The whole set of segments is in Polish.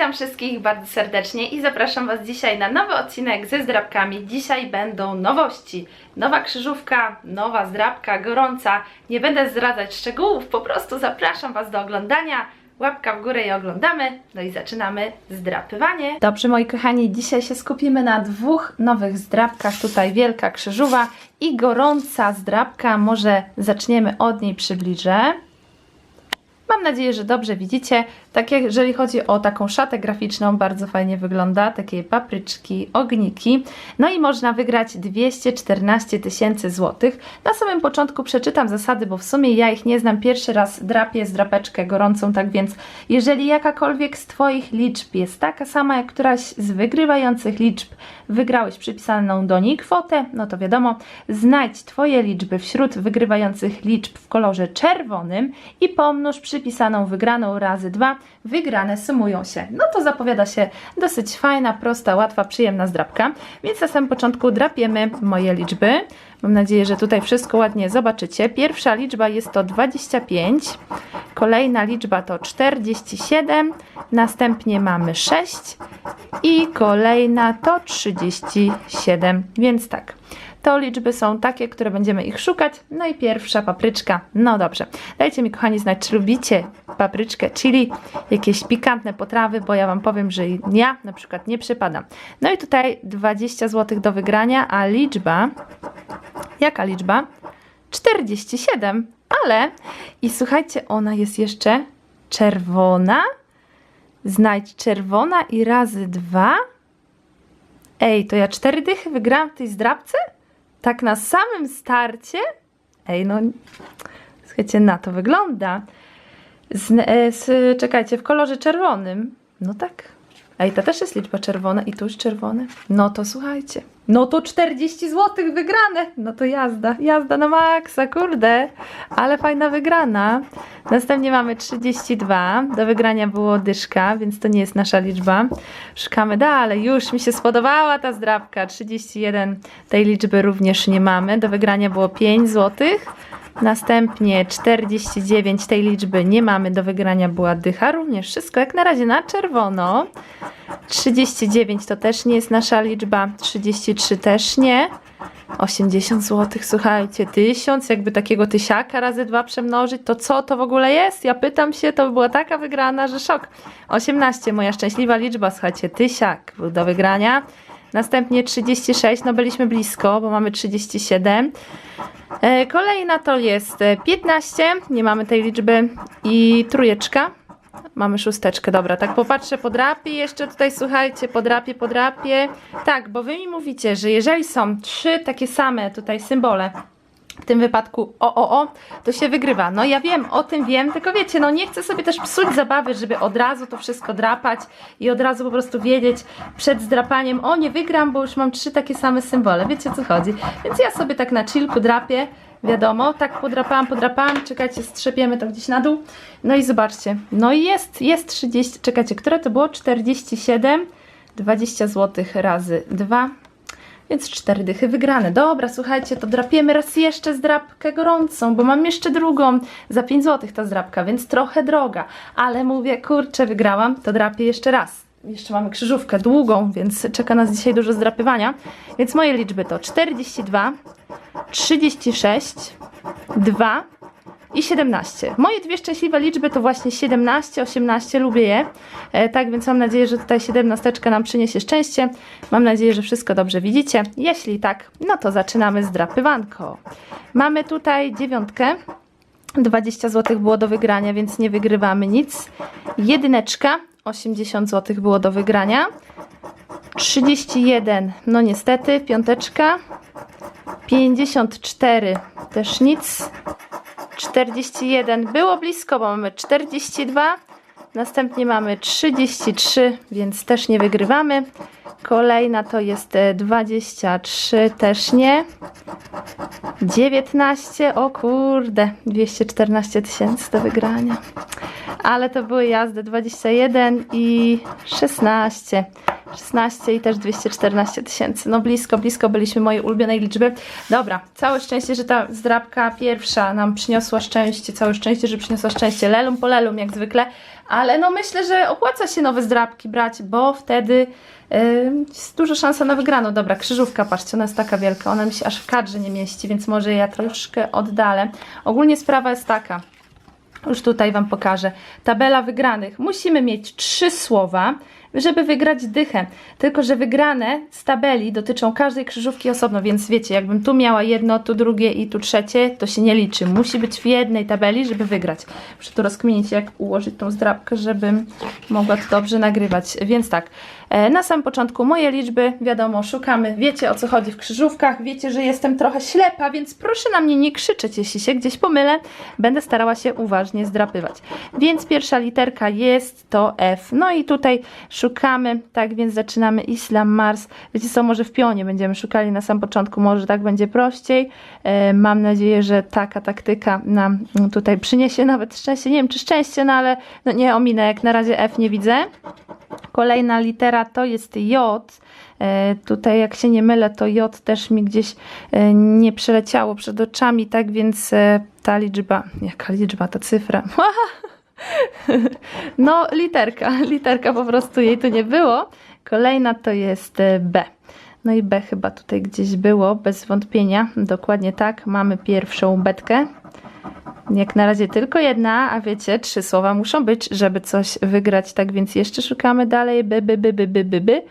Witam wszystkich bardzo serdecznie i zapraszam Was dzisiaj na nowy odcinek ze zdrabkami. Dzisiaj będą nowości. Nowa krzyżówka, nowa zdrabka, gorąca. Nie będę zdradzać szczegółów, po prostu zapraszam Was do oglądania. Łapka w górę i oglądamy. No i zaczynamy zdrapywanie. Dobrze, moi kochani, dzisiaj się skupimy na dwóch nowych zdrabkach. Tutaj wielka krzyżuwa i gorąca zdrabka. Może zaczniemy od niej przybliżę. Mam nadzieję, że dobrze widzicie. Tak jeżeli chodzi o taką szatę graficzną, bardzo fajnie wygląda. Takie papryczki, ogniki. No i można wygrać 214 tysięcy złotych. Na samym początku przeczytam zasady, bo w sumie ja ich nie znam. Pierwszy raz drapię z drapeczkę gorącą, tak więc jeżeli jakakolwiek z Twoich liczb jest taka sama jak któraś z wygrywających liczb, wygrałeś przypisaną do niej kwotę, no to wiadomo, znajdź Twoje liczby wśród wygrywających liczb w kolorze czerwonym i pomnóż przypisaną wygraną razy dwa. Wygrane sumują się. No to zapowiada się dosyć fajna, prosta, łatwa, przyjemna zdrabka. Więc na samym początku drapiemy moje liczby. Mam nadzieję, że tutaj wszystko ładnie zobaczycie. Pierwsza liczba jest to 25, kolejna liczba to 47, następnie mamy 6 i kolejna to 37. Więc tak, to liczby są takie, które będziemy ich szukać. No i pierwsza papryczka. No dobrze. Dajcie mi, kochani, znać, czy lubicie papryczkę, chili, jakieś pikantne potrawy, bo ja Wam powiem, że ja na przykład nie przypadam. No i tutaj 20 zł do wygrania, a liczba. Jaka liczba? 47. Ale i słuchajcie, ona jest jeszcze czerwona. Znajdź czerwona i razy dwa. Ej, to ja cztery dychy wygrałam w tej zdrabce? Tak na samym starcie? Ej, no. Słuchajcie, na to wygląda. Z, e, z, czekajcie, w kolorze czerwonym. No tak. Ej, to też jest liczba czerwona i tu jest czerwone. No to słuchajcie. No to 40 zł wygrane. No to jazda, jazda na maksa, kurde. Ale fajna wygrana. Następnie mamy 32. Do wygrania było dyszka, więc to nie jest nasza liczba. Szukamy dalej. Już mi się spodobała ta zdrabka. 31 tej liczby również nie mamy. Do wygrania było 5 zł. Następnie 49 tej liczby nie mamy, do wygrania była dycha, również wszystko jak na razie na czerwono. 39 to też nie jest nasza liczba, 33 też nie. 80 zł, słuchajcie, 1000, jakby takiego tysiaka razy dwa przemnożyć, to co to w ogóle jest? Ja pytam się, to by była taka wygrana, że szok. 18, moja szczęśliwa liczba, słuchajcie, tysiak był do wygrania. Następnie 36, no byliśmy blisko, bo mamy 37. E, Kolejna to jest e, 15, nie mamy tej liczby i trójeczka. Mamy szósteczkę, dobra, tak popatrzę, podrapię jeszcze tutaj, słuchajcie, podrapię, podrapię. Tak, bo wy mi mówicie, że jeżeli są trzy takie same tutaj symbole, w tym wypadku o, o, o, to się wygrywa. No ja wiem, o tym wiem, tylko wiecie, no nie chcę sobie też psuć zabawy, żeby od razu to wszystko drapać i od razu po prostu wiedzieć przed zdrapaniem, o nie wygram, bo już mam trzy takie same symbole, wiecie o co chodzi. Więc ja sobie tak na chillku drapię, wiadomo, tak podrapałam, podrapałam, czekajcie, strzepiemy to gdzieś na dół. No i zobaczcie, no i jest, jest 30, czekajcie, które to było? 47, 20 zł razy 2, więc cztery dychy wygrane. Dobra, słuchajcie, to drapiemy raz jeszcze zdrabkę gorącą, bo mam jeszcze drugą. Za 5 zł ta zdrabka, więc trochę droga. Ale mówię, kurczę, wygrałam, to drapię jeszcze raz. Jeszcze mamy krzyżówkę długą, więc czeka nas dzisiaj dużo zdrapywania. Więc moje liczby to 42, 36, 2 i 17. Moje dwie szczęśliwe liczby to właśnie 17, 18, lubię je. E, tak więc mam nadzieję, że tutaj 17 nam przyniesie szczęście. Mam nadzieję, że wszystko dobrze widzicie. Jeśli tak, no to zaczynamy zdrapywanko. Mamy tutaj dziewiątkę. 20 zł było do wygrania, więc nie wygrywamy nic. Jedyneczka, 80 zł było do wygrania. 31, no niestety, piąteczka. 54, też nic. 41 było blisko, bo mamy 42. Następnie mamy 33, więc też nie wygrywamy. Kolejna to jest e, 23, też nie. 19, o kurde, 214 tysięcy do wygrania. Ale to były jazdy 21 i 16. 16 i też 214 tysięcy. No blisko, blisko byliśmy mojej ulubionej liczby. Dobra, całe szczęście, że ta zdrabka pierwsza nam przyniosła szczęście. Całe szczęście, że przyniosła szczęście. Lelum po lelum jak zwykle. Ale no myślę, że opłaca się nowe zdrabki brać, bo wtedy yy, jest duża szansa na wygraną. Dobra, krzyżówka, patrzcie, ona jest taka wielka. Ona mi się aż w kadrze nie mieści, więc może ja troszkę oddalę. Ogólnie sprawa jest taka. Już tutaj Wam pokażę. Tabela wygranych. Musimy mieć trzy słowa, żeby wygrać dychę. Tylko, że wygrane z tabeli dotyczą każdej krzyżówki osobno, więc wiecie, jakbym tu miała jedno, tu drugie i tu trzecie, to się nie liczy. Musi być w jednej tabeli, żeby wygrać. Muszę tu rozkminić, jak ułożyć tą zdrabkę, żebym mogła to dobrze nagrywać. Więc tak, e, na samym początku moje liczby, wiadomo, szukamy, wiecie o co chodzi w krzyżówkach, wiecie, że jestem trochę ślepa, więc proszę na mnie nie krzyczeć, jeśli się gdzieś pomylę, będę starała się uważnie zdrapywać. Więc pierwsza literka jest to F. No i tutaj szukamy, tak więc zaczynamy Islam, Mars. Wiecie co, może w pionie będziemy szukali na sam początku, może tak będzie prościej. E, mam nadzieję, że taka taktyka nam tutaj przyniesie nawet szczęście. Nie wiem, czy szczęście, no ale no nie ominę, jak na razie F nie widzę. Kolejna litera to jest J. E, Tutaj, jak się nie mylę, to J też mi gdzieś e, nie przeleciało przed oczami, tak więc ta liczba, jaka liczba, ta cyfra. No, literka, literka po prostu jej tu nie było. Kolejna to jest e, B. No i B chyba tutaj gdzieś było, bez wątpienia. Dokładnie tak, mamy pierwszą betkę. Jak na razie tylko jedna, a wiecie, trzy słowa muszą być, żeby coś wygrać. Tak więc jeszcze szukamy dalej. By, by, by, by, by, by.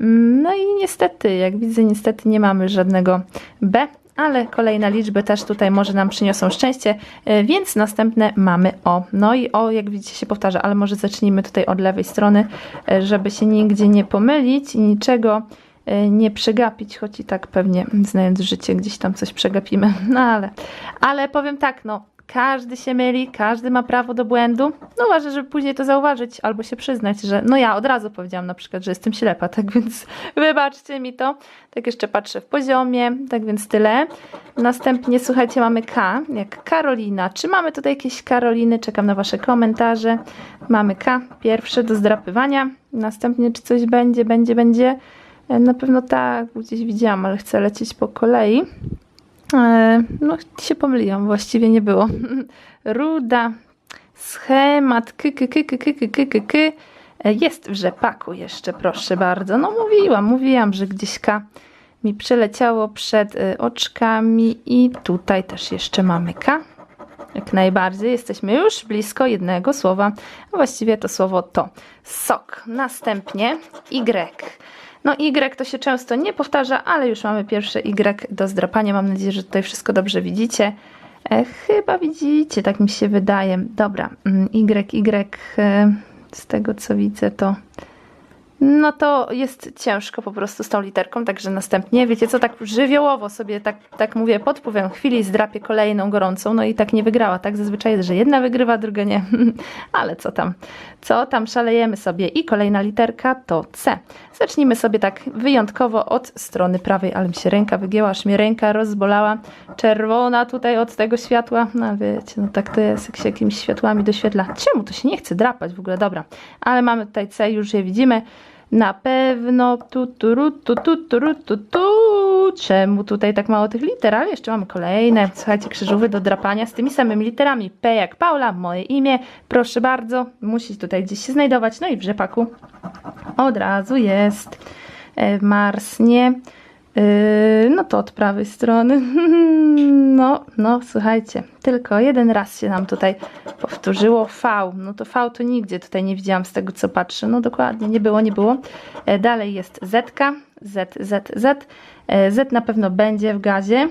Mm, No i niestety, jak widzę, niestety nie mamy żadnego B, ale kolejne liczby też tutaj może nam przyniosą szczęście, e, więc następne mamy O. No i O, jak widzicie, się powtarza, ale może zacznijmy tutaj od lewej strony, e, żeby się nigdzie nie pomylić i niczego e, nie przegapić, choć i tak pewnie znając życie gdzieś tam coś przegapimy, no ale, ale powiem tak, no każdy się myli, każdy ma prawo do błędu. No ważne, żeby później to zauważyć albo się przyznać, że no ja od razu powiedziałam na przykład, że jestem ślepa, tak więc wybaczcie mi to. Tak jeszcze patrzę w poziomie, tak więc tyle. Następnie słuchajcie, mamy K, jak Karolina. Czy mamy tutaj jakieś Karoliny? Czekam na wasze komentarze. Mamy K, pierwsze do zdrapywania. Następnie czy coś będzie, będzie, będzie. E, Na pewno tak, gdzieś widziałam, ale chcę lecieć po kolei. No, się pomyliłam, właściwie nie było. Ruda, schemat, ky, ky, ky, ky, ky, ky, ky, ky. E, Jest w rzepaku jeszcze, proszę bardzo. No mówiłam, mówiłam, że gdzieś K mi przeleciało przed e, oczkami i tutaj też jeszcze mamy K. Jak najbardziej, jesteśmy już blisko jednego słowa. Właściwie to słowo to sok. Następnie Y. No Y to się często nie powtarza, ale już mamy pierwsze Y do zdrapania. Mam nadzieję, że tutaj wszystko dobrze widzicie. E, chyba widzicie, tak mi się wydaje. Dobra, mm, Y, Y, e, z tego co widzę to... No to jest ciężko po prostu z tą literką, także następnie, wiecie co, tak żywiołowo sobie, tak, tak mówię, pod chwili zdrapię kolejną gorącą, no i tak nie wygrała, tak zazwyczaj jest, że jedna wygrywa, druga nie, ale co tam, co tam, szalejemy sobie? I kolejna literka to C. Zacznijmy sobie tak wyjątkowo od strony prawej, ale mi się ręka wygięła, aż ręka rozbolała, czerwona tutaj od tego światła, no wiecie, no tak to jest, jak się jakimiś światłami doświetla. Czemu to się nie chce drapać w ogóle, dobra, ale mamy tutaj C, już je widzimy, na pewno tu, tu, ru, tu, tu, tu, tu, tu. Czemu tutaj tak mało tych liter? Ale jeszcze mamy kolejne. Słuchajcie, krzyżówy do drapania z tymi samymi literami. P jak Paula, moje imię. Proszę bardzo, musi tutaj gdzieś się znajdować. No i w rzepaku od razu jest e, Mars, nie? Yy, no to od prawej strony. No, no, słuchajcie, tylko jeden raz się nam tutaj powtórzyło V. No to V to nigdzie tutaj nie widziałam z tego co patrzę. No dokładnie, nie było, nie było. E, Dalej jest Z, Z, Z, Z. E, Z na pewno będzie w gazie.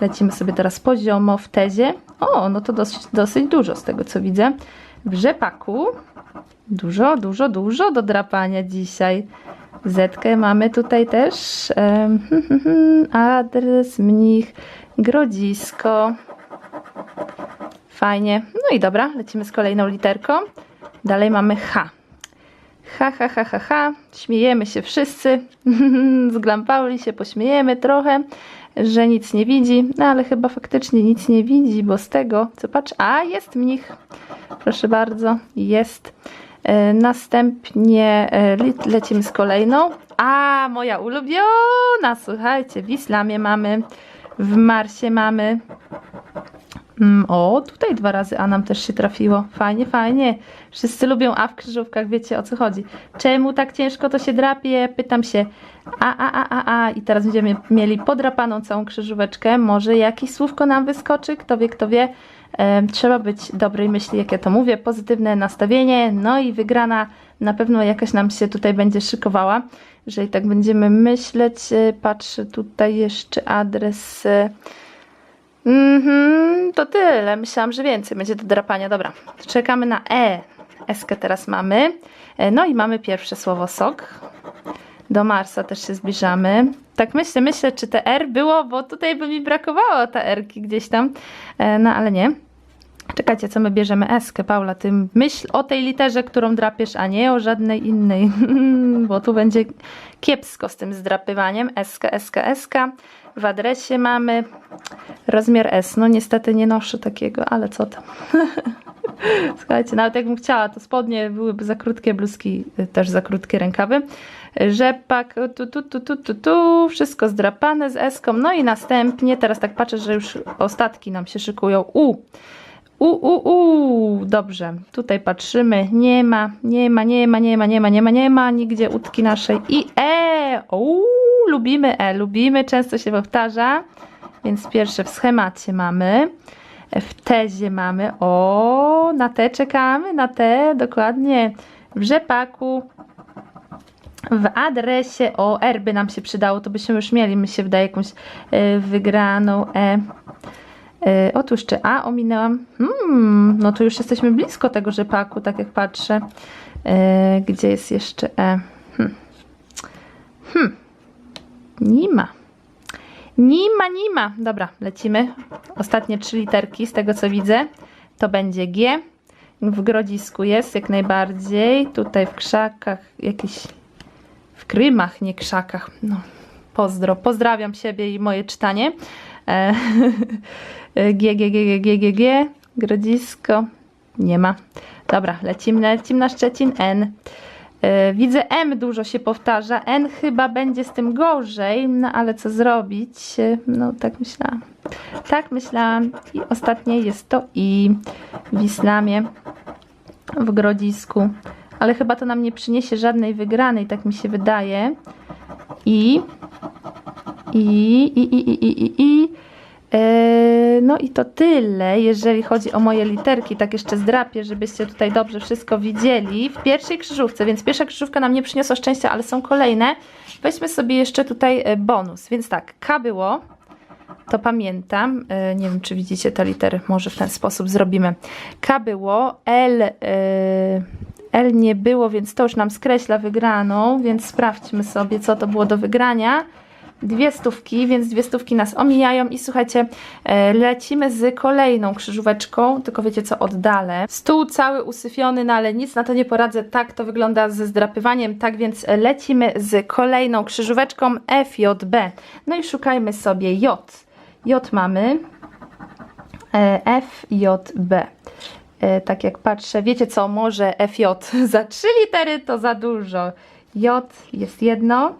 Lecimy sobie teraz poziomo w tezie. O, no to dosyć, dosyć dużo z tego co widzę. W rzepaku dużo, dużo, dużo do drapania dzisiaj. Zetkę mamy tutaj też. em, adres, mnich, grodzisko. Fajnie. No i dobra, lecimy z kolejną literką. Dalej mamy H. Ha, ha, ha, ha, ha. Śmiejemy się wszyscy. Z Glampauli się pośmiejemy trochę, że nic nie widzi. No ale chyba faktycznie nic nie widzi, bo z tego, co patrz... A, jest mnich. Proszę bardzo, jest. E, Następnie e, le- lecimy z kolejną. A, moja ulubiona, słuchajcie, w Islamie mamy, w Marsie mamy. Mm, O, tutaj dwa razy A nam też się trafiło. Fajnie, fajnie. Wszyscy lubią A w krzyżówkach, wiecie o co chodzi. Czemu tak ciężko to się drapie? Pytam się. A, a, a, a, a. I teraz będziemy mieli podrapaną całą krzyżóweczkę. Może jakieś słówko nam wyskoczy? Kto wie, kto wie. Trzeba być dobrej myśli, jak ja to mówię. Pozytywne nastawienie. No i wygrana na pewno jakaś nam się tutaj będzie szykowała. Jeżeli tak będziemy myśleć, y, patrzę tutaj jeszcze adres. y, Mhm, to tyle. Myślałam, że więcej będzie do drapania. Dobra, czekamy na E. Eskę teraz mamy. E, No i mamy pierwsze słowo sok. Do Marsa też się zbliżamy. Tak myślę, myślę, czy te R było, bo tutaj by mi brakowało ta Rki gdzieś tam. E, No ale nie. Czekajcie, co my bierzemy Eskę, Paula, ty myśl o tej literze, którą drapiesz, a nie o żadnej innej, bo tu będzie kiepsko z tym zdrapywaniem. Eskę, Eskę, Eskę. W adresie mamy rozmiar S. No niestety nie noszę takiego, ale co tam. Słuchajcie, nawet jakbym chciała, to spodnie byłyby za krótkie, bluzki też za krótkie rękawy. Rzepak, tu, tu, tu, tu, tu, tu, wszystko zdrapane z eską. No i następnie, teraz tak patrzę, że już ostatki nam się szykują. U, u, u, u, dobrze. Tutaj patrzymy, nie ma, nie ma, nie ma, nie ma, nie ma, nie ma, nie ma nigdzie łódki naszej. I E, u, lubimy E, lubimy, często się powtarza. Więc pierwsze w schemacie mamy. W tezie mamy, o, na te czekamy, na te, dokładnie. W rzepaku, w adresie, o, R by nam się przydało, to byśmy już mieli, mi się wydaje, jakąś e, wygraną E. E, otóż czy A ominęłam? Hmm, no to już jesteśmy blisko tego rzepaku, tak jak patrzę. E, gdzie jest jeszcze E? Hmm. Hmm. Nie ma. Nie ma, nie ma. Dobra, lecimy. Ostatnie trzy literki z tego co widzę. To będzie G. W grodzisku jest jak najbardziej. Tutaj w krzakach jakiś w krymach, nie krzakach. No, pozdro. Pozdrawiam siebie i moje czytanie. E, G, G, G, G, G, G, G. Grodzisko. Nie ma. Dobra, lecimy, lecimy na Szczecin. N. E, Widzę M dużo się powtarza. N chyba będzie z tym gorzej, no ale co zrobić? E, No tak myślałam. Tak myślałam. I ostatnie jest to I w Islamie, w Grodzisku. Ale chyba to nam nie przyniesie żadnej wygranej, tak mi się wydaje. I i, i, i, i, i, i, i. E, No i to tyle, jeżeli chodzi o moje literki. Tak jeszcze zdrapię, żebyście tutaj dobrze wszystko widzieli. W pierwszej krzyżówce, więc pierwsza krzyżówka nam nie przyniosła szczęścia, ale są kolejne. Weźmy sobie jeszcze tutaj e, bonus. Więc tak, K było, to pamiętam. E, Nie wiem, czy widzicie te litery. Może w ten sposób zrobimy. K było, L, e, L nie było, więc to już nam skreśla wygraną, więc sprawdźmy sobie, co to było do wygrania. Dwie stówki, więc dwie stówki nas omijają i słuchajcie, e, lecimy z kolejną krzyżóweczką, tylko wiecie co, oddalę. Stół cały usyfiony, no ale nic na to nie poradzę, tak to wygląda ze zdrapywaniem, tak więc lecimy z kolejną krzyżóweczką FJB. No i szukajmy sobie J. J mamy, e, FJB. E, Tak jak patrzę, wiecie co, może FJ za trzy litery to za dużo. J jest jedno,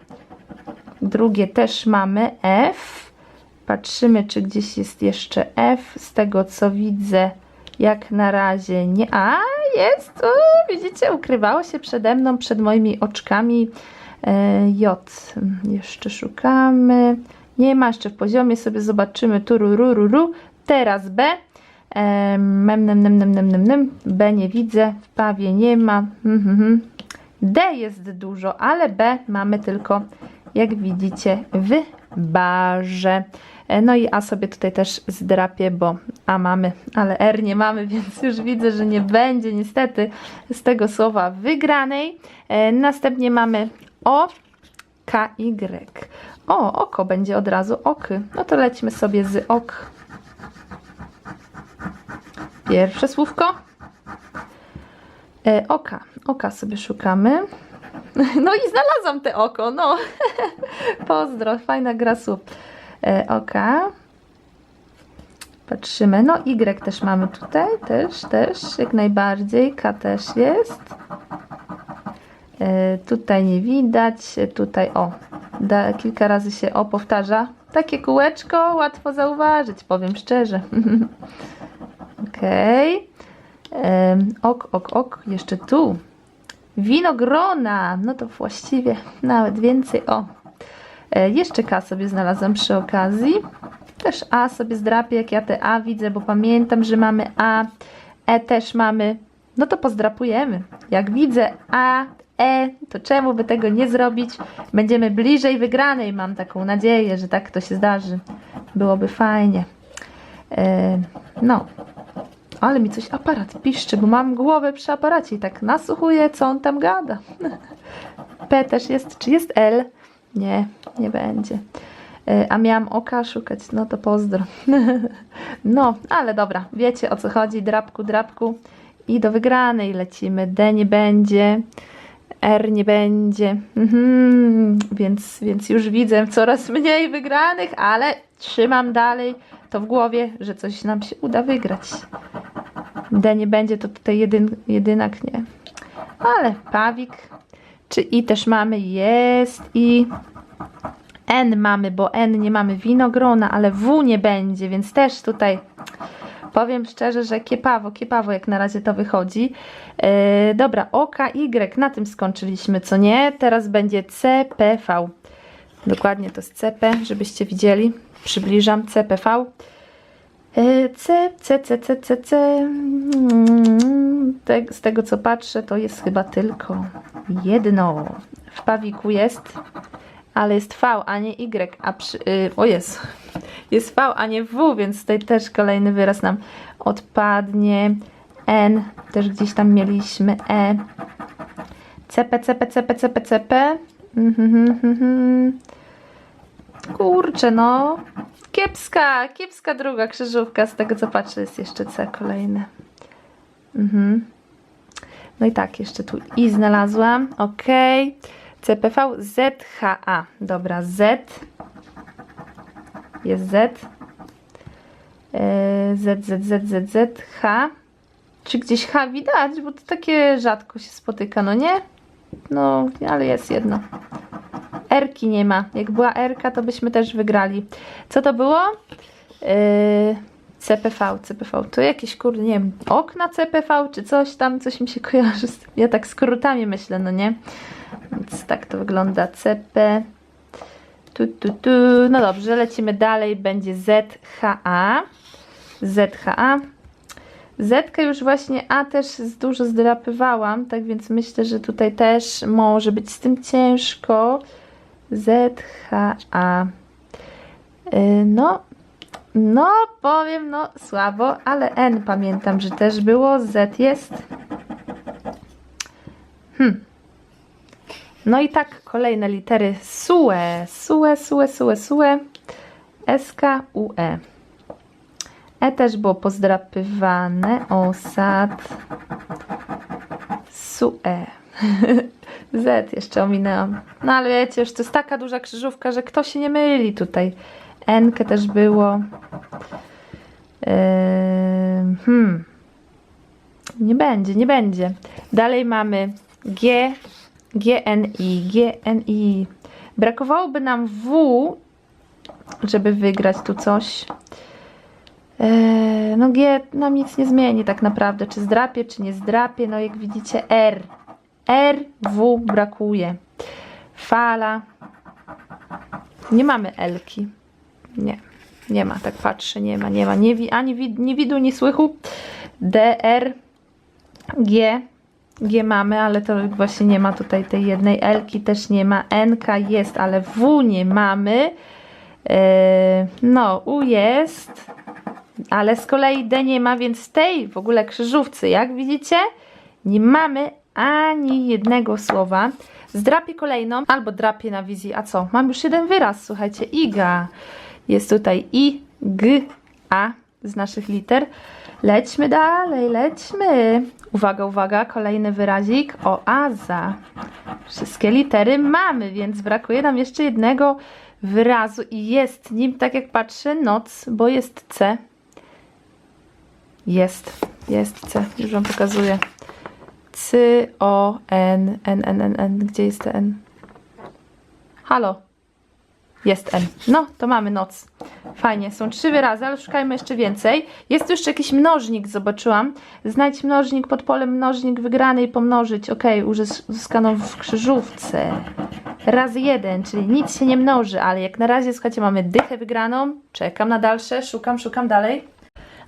drugie też mamy F. Patrzymy, czy gdzieś jest jeszcze F. Z tego co widzę, jak na razie nie. A, jest! O, widzicie, ukrywało się przede mną, przed moimi oczkami. E, J. Jeszcze szukamy. Nie ma jeszcze w poziomie, sobie zobaczymy. Tururururu. Teraz B. Em, Mem, nem, nem, nem, nem, nem, nem. B nie widzę, w pawie nie ma. Mhm, mhm. D jest dużo, ale B mamy tylko, jak widzicie, w barze. E, No i A sobie tutaj też zdrapię, bo A mamy, ale R nie mamy, więc już widzę, że nie będzie niestety z tego słowa wygranej. E, Następnie mamy O, K, Y. O, oko będzie od razu oky. No to lećmy sobie z ok. Pierwsze słówko. E, oka. Oka sobie szukamy. No i znalazłam te oko, no. Pozdro, fajna gra słów. E, oka. Patrzymy. No Y też mamy tutaj, też, też, jak najbardziej. K też jest. E, tutaj nie widać, tutaj o, da, kilka razy się o powtarza. Takie kółeczko, łatwo zauważyć, powiem szczerze. Okej. Em, Ok, ok, ok, jeszcze tu. Winogrona, no to właściwie nawet więcej. O, e, jeszcze K sobie znalazłam przy okazji. Też A sobie zdrapię, jak ja te A widzę, bo pamiętam, że mamy A, E też mamy. No to pozdrapujemy. Jak widzę A, E, to czemu by tego nie zrobić? Będziemy bliżej wygranej, mam taką nadzieję, że tak to się zdarzy. Byłoby fajnie. E, no, ale mi coś aparat piszczy, bo mam głowę przy aparacie i tak nasłuchuję, co on tam gada. P też jest, czy jest L? Nie, nie będzie. E, A miałam oka szukać, no to pozdro. No, ale dobra, wiecie o co chodzi, drapku, drapku. I do wygranej lecimy. D nie będzie, R nie będzie. Mhm, więc, więc już widzę coraz mniej wygranych, ale trzymam dalej to w głowie, że coś nam się uda wygrać. D nie będzie, to tutaj jedyn, jedynak nie. Ale pawik. Czy I też mamy? Jest i N mamy, bo N nie mamy winogrona, ale W nie będzie, więc też tutaj powiem szczerze, że kiepawo, kiepawo jak na razie to wychodzi. Yy, dobra, O, K, Y, na tym skończyliśmy, co nie? Teraz będzie C, P, V. Dokładnie to jest CP, żebyście widzieli. Przybliżam CPV. Yy, C, C, C, C, C, C. Mm, te- Z tego co patrzę, to jest chyba tylko jedno. W pawiku jest, ale jest V, a nie Y. A przy, yy, o jest, jest V, a nie W, więc tutaj też kolejny wyraz nam odpadnie. N, też gdzieś tam mieliśmy E. CP, CP, CP, CP, CP. Mhm, mhm, mhm. Kurczę, no. Kiepska, kiepska druga krzyżówka. Z tego co patrzę, jest jeszcze C kolejne. Mhm. No i tak, jeszcze tu I znalazłam. Ok. CPV ZHA. Dobra, Z. Jest Z. E, Z, Z, Z, Z, Z, H. Czy gdzieś H widać? Bo to takie rzadko się spotyka, no nie? No, ale jest jedno. Erki nie ma. Jak była Erka, to byśmy też wygrali. Co to było? Yy, CPV, CPV. To jakieś, kurde, nie wiem, okna CPV, czy coś tam, coś mi się kojarzy. z. Ja tak skrótami myślę, no nie? Więc tak to wygląda. CP. Tu, tu, tu. No dobrze, lecimy dalej. Będzie ZHA. ZHA. Z już właśnie A też dużo zdrapywałam, tak więc myślę, że tutaj też może być z tym ciężko. ZHA. Y, No, no powiem, no słabo, ale N pamiętam, że też było, Z jest. Hmm. No i tak kolejne litery SUE, SUE, SUE, SUE, SUE, SK, UE. E też było pozdrapywane. Osad. Sue. Z jeszcze ominęłam. No ale wiecie, już to jest taka duża krzyżówka, że kto się nie myli tutaj. Enkę też było. Ym, hmm. Nie będzie, nie będzie. Dalej mamy G, GNI, GNI. Brakowałoby nam W, żeby wygrać tu coś. Eee, no G nam nic nie zmieni tak naprawdę, czy zdrapie, czy nie zdrapie. No jak widzicie R. R, W brakuje. Fala. Nie mamy Elki. Nie, nie ma, tak patrzę, nie ma, nie ma. Nie, ani wi- nie widu, ni słychu. D, R, G. G mamy, ale to właśnie nie ma tutaj tej jednej Elki, też nie ma. NK jest, ale W nie mamy. Eee, no, U jest. Ale z kolei D nie ma, więc tej w ogóle krzyżówce, jak widzicie, nie mamy ani jednego słowa. Zdrapię kolejną, albo drapię na wizji. A co? Mam już jeden wyraz, słuchajcie, IGA. Jest tutaj I, G, A z naszych liter. Lećmy dalej, lećmy. Uwaga, uwaga, kolejny wyrazik. Oaza. Wszystkie litery mamy, więc brakuje nam jeszcze jednego wyrazu i jest nim, tak jak patrzę, noc, bo jest C. Jest, jest C, już Wam pokazuję. C, O, N, N, N, N, N. Gdzie jest te N? Halo. Jest N. No, to mamy noc. Fajnie, są trzy wyrazy, ale szukajmy jeszcze więcej. Jest tu jeszcze jakiś mnożnik, zobaczyłam. Znajdź mnożnik pod polem mnożnik wygrany i pomnożyć. Ok, uzyskano w krzyżówce. Razy jeden, czyli nic się nie mnoży, ale jak na razie, słuchajcie, mamy dychę wygraną. Czekam na dalsze, szukam, szukam dalej.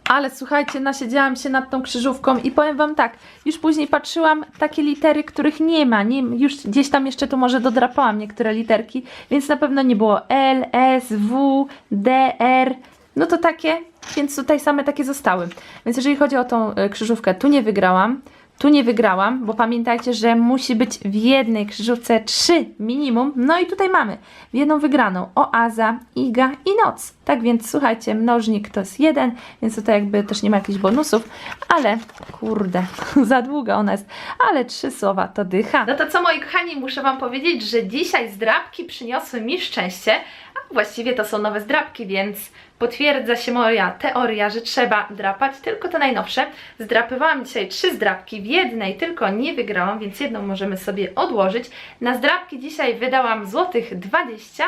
Ale słuchajcie, nasiedziałam się nad tą krzyżówką i powiem Wam tak, już później patrzyłam takie litery, których nie ma, nie, już gdzieś tam jeszcze tu może dodrapałam niektóre literki, więc na pewno nie było L, S, W, D, R, no to takie, więc tutaj same takie zostały. Więc jeżeli chodzi o tą e, krzyżówkę, tu nie wygrałam, tu nie wygrałam, bo pamiętajcie, że musi być w jednej krzyżówce trzy minimum. No i tutaj mamy w jedną wygraną oaza, iga i noc. Tak więc słuchajcie, mnożnik to jest jeden, więc tutaj jakby też nie ma jakichś bonusów, ale kurde, za długa ona jest. Ale trzy słowa to dycha. No to co moi kochani, muszę Wam powiedzieć, że dzisiaj zdrabki przyniosły mi szczęście, a właściwie to są nowe zdrabki, więc potwierdza się moja teoria, że trzeba drapać tylko te najnowsze. Zdrapywałam dzisiaj trzy zdrabki, w jednej tylko nie wygrałam, więc jedną możemy sobie odłożyć. Na zdrabki dzisiaj wydałam złotych 20,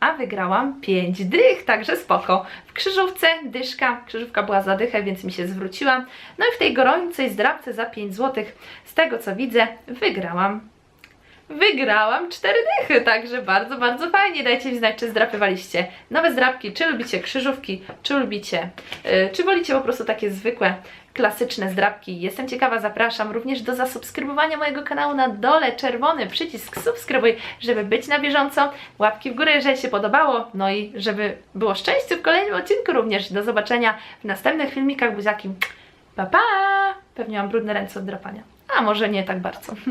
a wygrałam 5 dych, także spoko. W krzyżówce dyszka, krzyżówka była za dychę, więc mi się zwróciła. No i w tej gorącej zdrabce za 5 złotych, z tego co widzę, wygrałam wygrałam cztery dychy, także bardzo, bardzo fajnie. Dajcie mi znać, czy zdrapywaliście nowe zdrapki, czy lubicie krzyżówki, czy lubicie, yy, czy wolicie po prostu takie zwykłe, klasyczne zdrapki. Jestem ciekawa, zapraszam również do zasubskrybowania mojego kanału na dole, czerwony przycisk subskrybuj, żeby być na bieżąco. Łapki w górę, jeżeli się podobało, no i żeby było szczęście w kolejnym odcinku również. Do zobaczenia w następnych filmikach, buziaki. Pa, pa! Pewnie mam brudne ręce od drapania. A może nie tak bardzo.